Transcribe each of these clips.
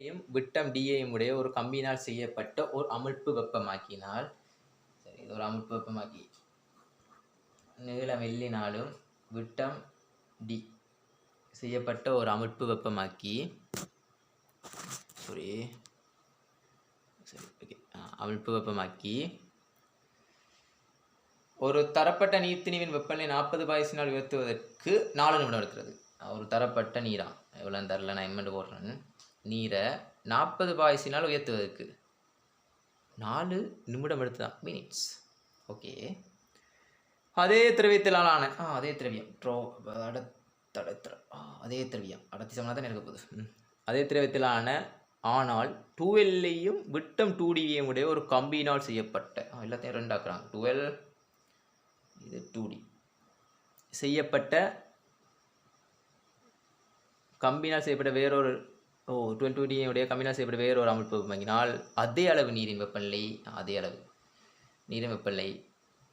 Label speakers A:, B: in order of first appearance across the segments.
A: யும் விட்டம் டிஏயும் உடைய ஒரு கம்பியினால் செய்யப்பட்ட ஒரு அமிழ்ப்பு வெப்பமாக்கினால் சரி இது ஒரு அமிழ்ப்பு வெப்பமாக்கி. நீளம் எல்லினாலும் விட்டம் டி செய்யப்பட்ட ஒரு அமிழ்ப்பு வெப்பமாக்கி சாரி சரி ஓகே அமிழ்ப்பு வெப்பமாக்கி ஒரு தரப்பட்ட நீர்த்திணிவின் வெப்பநிலை நாற்பது பாய்சினால் உயர்த்துவதற்கு நாலு நிமிடம் எடுக்கிறது. ஒரு தரப்பட்ட நீரா? எவ்வளோ தரல நான் எம்மெண்ட் போடுறேன். நீரை நாற்பது பாய்ஸினால் உயர்த்துவதற்கு. நாலு நிமிடம் எடுத்துதான். மினிட்ஸ் ஓகே அதே திரவியத்திலான ஆ அதே திரவியம். ட்ரோ அட ஆ அதே திரவியம். அடத்தி சமனாக தான் இருக்க போகுது. அதே திரவியத்திலான ஆனால் டூவெல்லையும் விட்டம் டூ டிவியும் உடைய ஒரு கம்பியினால் செய்யப்பட்ட எல்லாத்தையும் ரெண்டாக்குறாங்க டுவெல் இது டூ டி செய்யப்பட்ட கம்பினால் செய்யப்பட்ட வேறொரு ஓ டுவெல் டூ உடைய கம்பினால் செய்யப்பட்ட ஒரு அமைப்பு வாங்கினால் அதே அளவு நீரின் வெப்பநிலை அதே அளவு நீரின் வெப்பநிலை.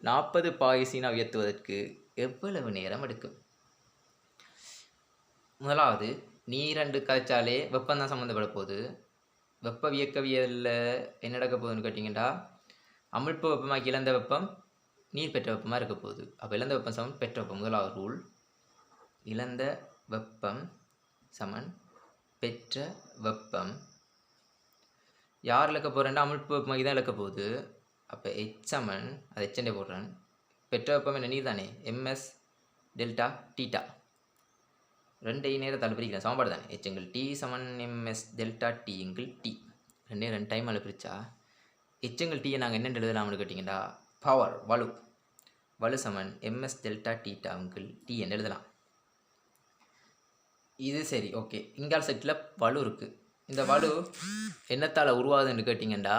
A: நாற்பது பாயசினா உயர்த்துவதற்கு எவ்வளவு நேரம் எடுக்கும்? முதலாவது நீரண்டு கதைச்சாலே வெப்பம் தான் சம்மந்தப்பட போகுது. வெப்ப வியக்கவியலில் என்ன நடக்க போகுதுன்னு கேட்டிங்கன்னா அமிழ்ப்பு வெப்பமாக இழந்த வெப்பம் நீர் பெற்ற வெப்பமாக இருக்க போகுது. அப்போ இழந்த வெப்பம் சமன் பெற்ற வெப்பம். முதலாவது ரூல் இழந்த வெப்பம் சமன் பெற்ற வெப்பம். யார் இழக்க போகிறேன்னா அமிழ்ப்பு வெப்பமாக்கி தான் இழக்க போகுது. அப்போ எச்சமன் அது எச்சண்டே போடுறேன். பெற்ற வெப்பம் என்ன? நீர் தானே. எம்எஸ் டெல்டா டீட்டா ரெண்டையும் தலை பிரிக்கிறேன். சமன்பாடு தானே. எச்சங்கள் டி சமன் எம்எஸ் டெல்டா டி எங்கள் டி ரெண்டே ரெண்டு டைம் அதில் பிரித்தா எச்சங்கள் டீயை நாங்கள் என்னென்னு எழுதலாம்னு கேட்டிங்கன்னா பவர் வலு. வலு சமன் எம்எஸ் டெல்டா டீட்டா உங்கள் டி என்று எழுதலாம். இது சரி ஓகே. இங்கால் சைட்டில் வலு இருக்குது இந்த வலு என்னத்தால் உருவாகுதுன்னு கேட்டிங்கண்டா?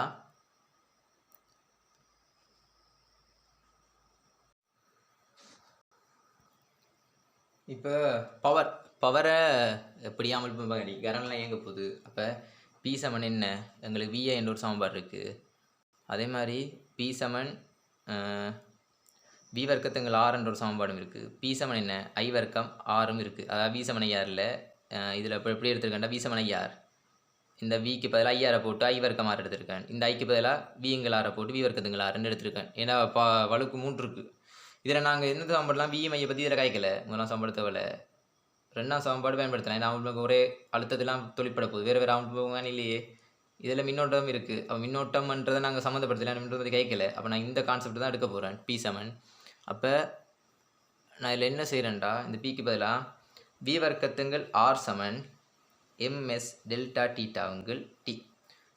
A: இப்போ பவர் பவரை எப்படியாமல் பண்ணி கரண்ட்லாம் இயங்க போகுது. அப்போ பி சமன் என்ன? எங்களுக்கு விஏ என்ற ஒரு சமன்பாடு இருக்குது அதே மாதிரி பி சமன் பி வர்க்கத்துங்கள் ஆறுன்ற ஒரு சமன்பாடும் இருக்குது பி சமன் என்ன? ஐ வர்க்கம் ஆறும் இருக்குது அதாவது வி சமன் இதில் இப்போ எப்படி எடுத்திருக்கேன்டா வி சமன் இந்த விக்கு பதிலாக ஐயாரை போட்டு ஐ வர்க்கம் ஆறு எடுத்திருக்கேன் இந்த ஐக்கு பதிலாக விங்கள் ஆறை போட்டு வி வர்க்கத்துங்கள் ஆறுன்னு எடுத்திருக்கேன் ஏன்னா ப வலுக்கு மூன்று இருக்குது இதில் நாங்கள் எந்த சமன்பாடுலாம் விஇ மையை பற்றி இதில் காய்க்கல? முதலாம் சமன்பாடு தேவையில்ல ரெண்டாம் சமன்பாடு பயன்படுத்தலாம் ஏன்னா அவங்களுக்கு ஒரே அழுத்தத்தெல்லாம் தொழிற்பட போகுது. வேறு வேறு அவங்களுக்கு இல்லையே. இதில் மின்னோட்டம் இருக்குது அப்போ மின்னோட்டம்ன்றதை நாங்கள் சம்மந்தப்படுத்தல. மின்னோட்டத்தை கேட்கல அப்போ நான் இந்த கான்செப்ட் தான் எடுக்க போகிறேன் பி செவன் அப்போ நான் இதில் என்ன செய்கிறேன்டா இந்த பிக்கு பதிலாக வி வர்க்கத்துங்கள் ஆர் சமன் எம்எஸ் டெல்டா டீட்டாவுங்கள் டி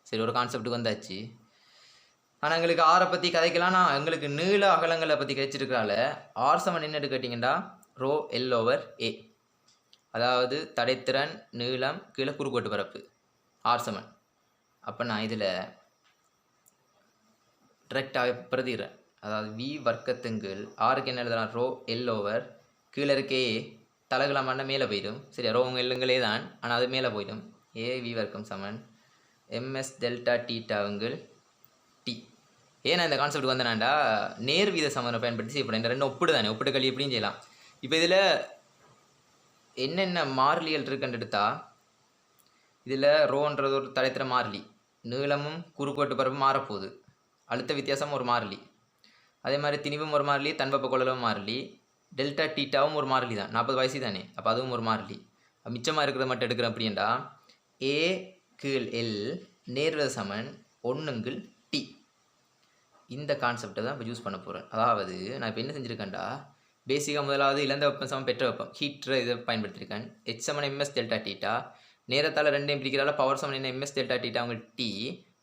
A: சரி ஒரு கான்செப்ட்டுக்கு வந்தாச்சு. ஆனால் எங்களுக்கு ஆரை பற்றி கதைக்கலாம்னா எங்களுக்கு நீள அகலங்களை பற்றி கிடைச்சிருக்கிறால ஆர் சமன் என்ன கேட்டிங்கன்னா ரோ எல் ஓவர் ஏ அதாவது தடைத்திறன் நீளம் கீழே குறுக்கோட்டு பரப்பு. ஆர் சமன். அப்போ நான் இதில் டிரெக்டாக பிரதிகிறேன் அதாவது வி வர்க்கத்துங்கள் ஆருக்கு என்ன எழுதலாம் ரோ எல் ஓவர் கீழே இருக்கே. தலகலமான மேலே போயிடும். சரி ரோ எல்லுங்களே தான். ஆனால் அது மேலே போயிடும். ஏ வி வர்க்கம் சமன். எம்எஸ் டெல்டா டீட்டாவுங்கள் டி ஏன் இந்த கான்செப்ட் வந்தேனாண்டா? நேர் வீத சமனை பயன்படுத்தி செய்யப்படும் இந்த ரெண்டு ஒப்பிடு தானே. ஒப்பிடு கழி எப்படியும் செய்யலாம். இப்போ இதில் என்னென்ன மாறிலிகள் இருக்குன்னு எடுத்தா? இதில் ரோன்றது ஒரு தலைத்திர மாறிலி. நீளமும் குறுக்கோட்டு பரப்பும் மாறப்போகுது. அழுத்த வித்தியாசம் ஒரு மாறிலி. அதே மாதிரி திணிவும் ஒரு மாறிலி தன்பப்ப கொள்ளலும் மாறிலி டெல்டா டீட்டாவும் ஒரு மாறிலி தான் நாற்பது வயசு தானே அப்போ அதுவும் ஒரு மாறிலி. மிச்சமாக இருக்கிறத மட்டும் எடுக்கிறேன் அப்படின்டா ஏ கீழ் எல் நேர்வத சமன் ஒன்றுங்கள் டி இந்த கான்செப்டை தான் இப்போ யூஸ் பண்ண போகிறேன் அதாவது நான் இப்போ என்ன செஞ்சுருக்கேன்டா? பேசிக்காக முதலாவது இழந்த வெப்பம் சமம் பெற்ற வெப்பம். ஹீட்டரை இதை பயன்படுத்தியிருக்கேன் ஹெச் சமன் எம்எஸ் டெல்டா டீட்டா நேரத்தால் ரெண்டையும் பிரிக்கிறால பவர் சமன் என்ன எம்எஸ் டெல்டா டீட்டா அவங்க டி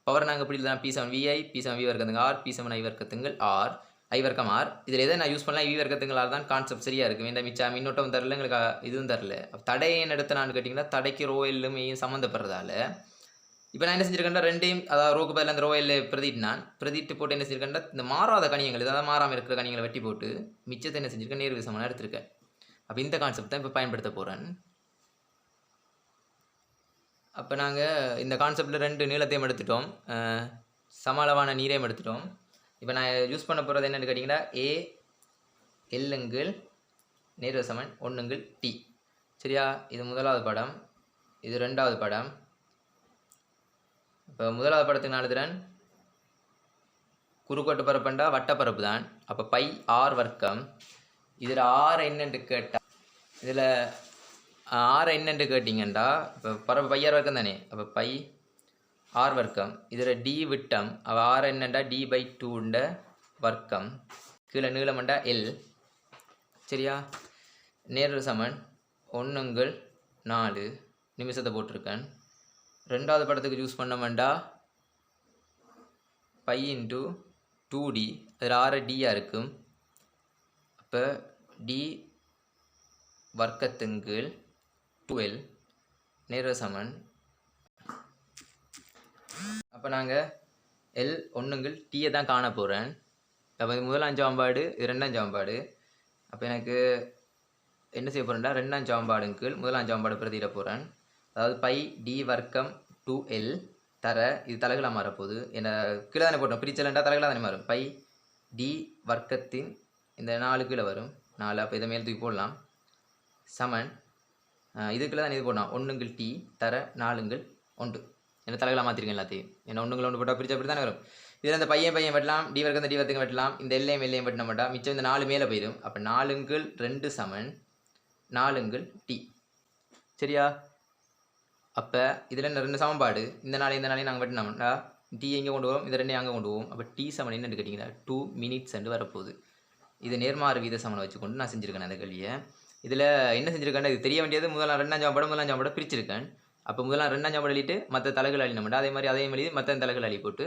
A: பவர் நாங்கள் பிடிக்கலாம் தான் P seven VI P seven V வர்க்கத்துங்க R P seven I வர்க்கத்துங்கள் ஆர் ஐ வர்க்கம் ஆர். இதில் எதை நான் யூஸ் பண்ணலாம்? வி வர்க்கத்துங்களால் தான் கான்செப்ட் சரியாக இருக்கும் இந்த மிச்சா மின்னோட்டம் தரல எங்களுக்கு இதுவும் தரல. அப்ப தடை என்ன எடுத்து நான் கேட்டிங்கன்னா தடைக்கு ரோ எல்லும் சம்மந்தப்படுறதால. இப்போ நான் என்ன செஞ்சிருக்கேன்டா ரெண்டையும் அதாவது ரோக்கு பதில் அந்த ரோயில் பிரதிட்டு நான் பிரதிட்டு போட்டு என்ன செஞ்சிருக்கேன்டா இந்த மாறாத கணியங்கள் அதாவது மாறாமல் இருக்கிற கணியங்களை வெட்டி போட்டு மிச்சத்தை என்ன செஞ்சிருக்கேன் நேர் விசமான எடுத்திருக்கேன். அப்போ இந்த கான்செப்ட் தான் இப்போ பயன்படுத்த போகிறேன் அப்போ நாங்கள் இந்த கான்செப்டில் ரெண்டு நீளத்தையும் எடுத்துட்டோம். சமளவான சம அளவான நீரையும் எடுத்துட்டோம். இப்போ நான் யூஸ் பண்ண போகிறது என்னென்னு கேட்டிங்கன்னா ஏ எல்லுங்கள் நேர்வசமன் ஒன்றுங்கள் டி சரியா? இது முதலாவது படம். இது ரெண்டாவது படம். இப்போ முதலாவது படத்துக்கு நான் எழுதுறேன் குறுக்கோட்டு பரப்புண்டா வட்டப்பரப்பு தான். அப்போ பை ஆர் வர்க்கம். இதில் ஆர் என்னென்று கேட்டால் இதில் ஆர் என்னென்று கேட்டிங்கண்டா இப்போ பரப்பு பையார் வர்க்கம் தானே அப்போ பை ஆர் வர்க்கம். இதில் டி விட்டம். அவ ஆர் என்னண்டா? டி பை டூண்ட வர்க்கம். கீழே நீளமண்டா எல் சரியா? நேரு சமன். ஒன்றுங்கள் நாலு. நிமிஷத்தை போட்டிருக்கேன். ரெண்டாவது படத்துக்கு யூஸ் பண்ணமெண்டா பை இன்ட்டு டூ டி அதில் ஆறு டியாக இருக்கும். அப்போ டி வர்க்கத்துங்கள் டுவெல் நேர சமன். அப்போ நாங்கள் எல் ஒன்றுங்கள் டீயை தான் காண போகிறேன் அப்போ இது முதல் அஞ்சாம்பாடு இது ரெண்டாம் சாம்பாடு அப்போ எனக்கு என்ன செய்ய போகிறேன்டா ரெண்டாம் சாம்பாடுங்க முதலாம் முதல் அஞ்சாம்பாடு பிரதியிட போகிறேன் அதாவது பை டி வர்க்கம் டூ எல் தர இது தலைகளாக மாறப்போகுது என்ன கீழே தானே போட்டோம்? பிரிச்சலண்டா தலைகளாக தானே மாறும். பை டி வர்க்கத்தின் இந்த நாலு கீழே வரும். நாலு அப்போ இதை மேல் தூக்கி போடலாம். சமன். இதுக்குள்ளே தான் இது போடலாம். ஒன்றுங்கள் டி தர நாலுங்கள் ஒன்று. என்ன தலைகளாக மாற்றிருக்கேன் எல்லாத்தையும். என்ன ஒன்றுங்கள் ஒன்று போட்டால் பிரிச்சா அப்படி தானே வரும் இதில் அந்த பையன் பையன் வெட்டலாம் டி வர்க்கம் டி வர்க்கம் வெட்டலாம் இந்த எல்லையும் எல்லையும் வெட்டின மாட்டா மிச்சம் இந்த நாலு மேலே போயிடும். அப்போ நாலுங்கள் ரெண்டு சமன் நாலுங்கள் டி சரியா? அப்போ இதில் ரெண்டு சமன்பாடு? இந்த நாளை இந்த நாளையும் நாங்கள் வெட்டினோம்னா டி எங்கே கொண்டு போவோம் இது ரெண்டையும் அங்கே கொண்டு போவோம். அப்போ டி சமன் என்னென்னு கேட்டிங்கன்னா டூ மினிட்ஸ் என்று வரப்போகுது. இது நேர்மாறு வீத சமனை வச்சுக்கொண்டு நான் செஞ்சுருக்கேன் அந்த கேள்வியை. இதில் என்ன செஞ்சுருக்கேன் இது தெரிய வேண்டியது முதலாம் ரெண்டாம் சாப்பாடு முதலாம் சாப்பாடு பிரிச்சிருக்கேன். அப்போ முதலாம் ரெண்டாம் சாப்பாடு அழிட்டு மற்ற தலைகள் அழினோம்டா அதே மாதிரி அதே மாதிரி மற்ற தலைகள் அழி போட்டு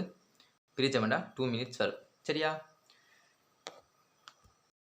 A: பிரித்தோம்டா டூ மினிட்ஸ் வரும். சரியா?